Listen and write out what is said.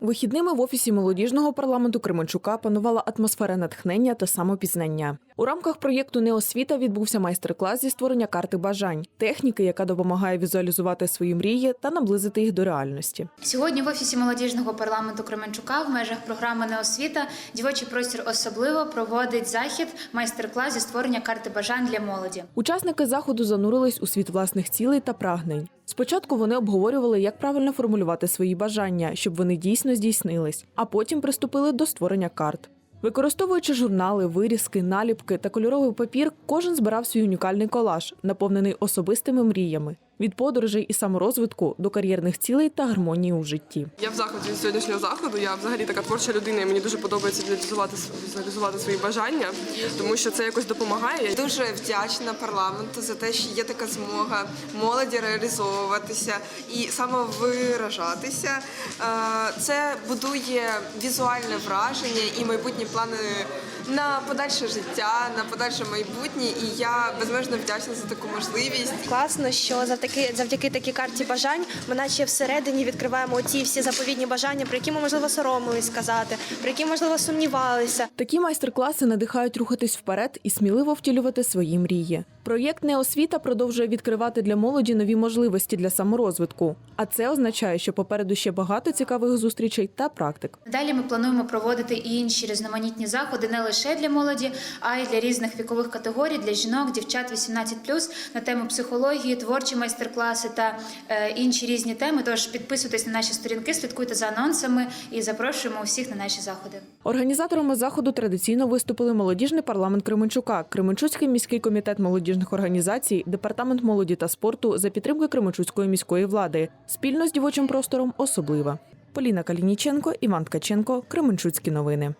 Вихідними в офісі молодіжного парламенту Кременчука панувала атмосфера натхнення та самопізнання. У рамках проєкту Неосвіта відбувся майстер-клас зі створення карти бажань, техніки, яка допомагає візуалізувати свої мрії та наблизити їх до реальності. Сьогодні в офісі молодіжного парламенту Кременчука в межах програми Неосвіта дівочий простір особливо проводить захід майстер-клас зі створення карти бажань для молоді. Учасники заходу занурились у світ власних цілей та прагнень. Спочатку вони обговорювали, як правильно формулювати свої бажання, щоб вони дійсно здійснились, а потім приступили до створення карт. Використовуючи журнали, вирізки, наліпки та кольоровий папір, кожен збирав свій унікальний колаж, наповнений особистими мріями від подорожей і саморозвитку до кар'єрних цілей та гармонії у житті. Я в захваті від сьогоднішнього заходу. Я взагалі така творча людина, і мені дуже подобається візуалізувати, візуалізувати свої бажання, тому що це якось допомагає. Дуже вдячна парламенту за те, що є така змога молоді реалізовуватися і самовиражатися. Е, Це будує візуальне враження і майбутні плани на подальше життя, на подальше майбутнє. І я безмежно вдячна за таку можливість. Класно, що завдяки завдяки такій карті бажань ми наче всередині відкриваємо ці всі заповідні бажання, про які ми можливо соромились сказати, про які можливо сумнівалися. Такі майстер-класи надихають рухатись вперед і сміливо втілювати свої мрії. Проєкт Неосвіта продовжує відкривати для молоді нові можливості для саморозвитку. А це означає, що попереду ще багато цікавих зустрічей та практик. Далі ми плануємо проводити і інші різноманітні заходи не лише для молоді, а й для різних вікових категорій, для жінок, дівчат 18+, на тему психології, творчі майстер-класи та е, інші різні теми. Тож підписуйтесь на наші сторінки, слідкуйте за анонсами і запрошуємо усіх на наші заходи. Організаторами заходу традиційно виступили молодіжний парламент Кременчука, Кременчуцький міський комітет молодіжних організацій, департамент молоді та спорту за підтримки Кременчуцької міської влади. Спільно з дівочим простором особлива. Поліна Калініченко, Іван Ткаченко, Кременчуцькі новини.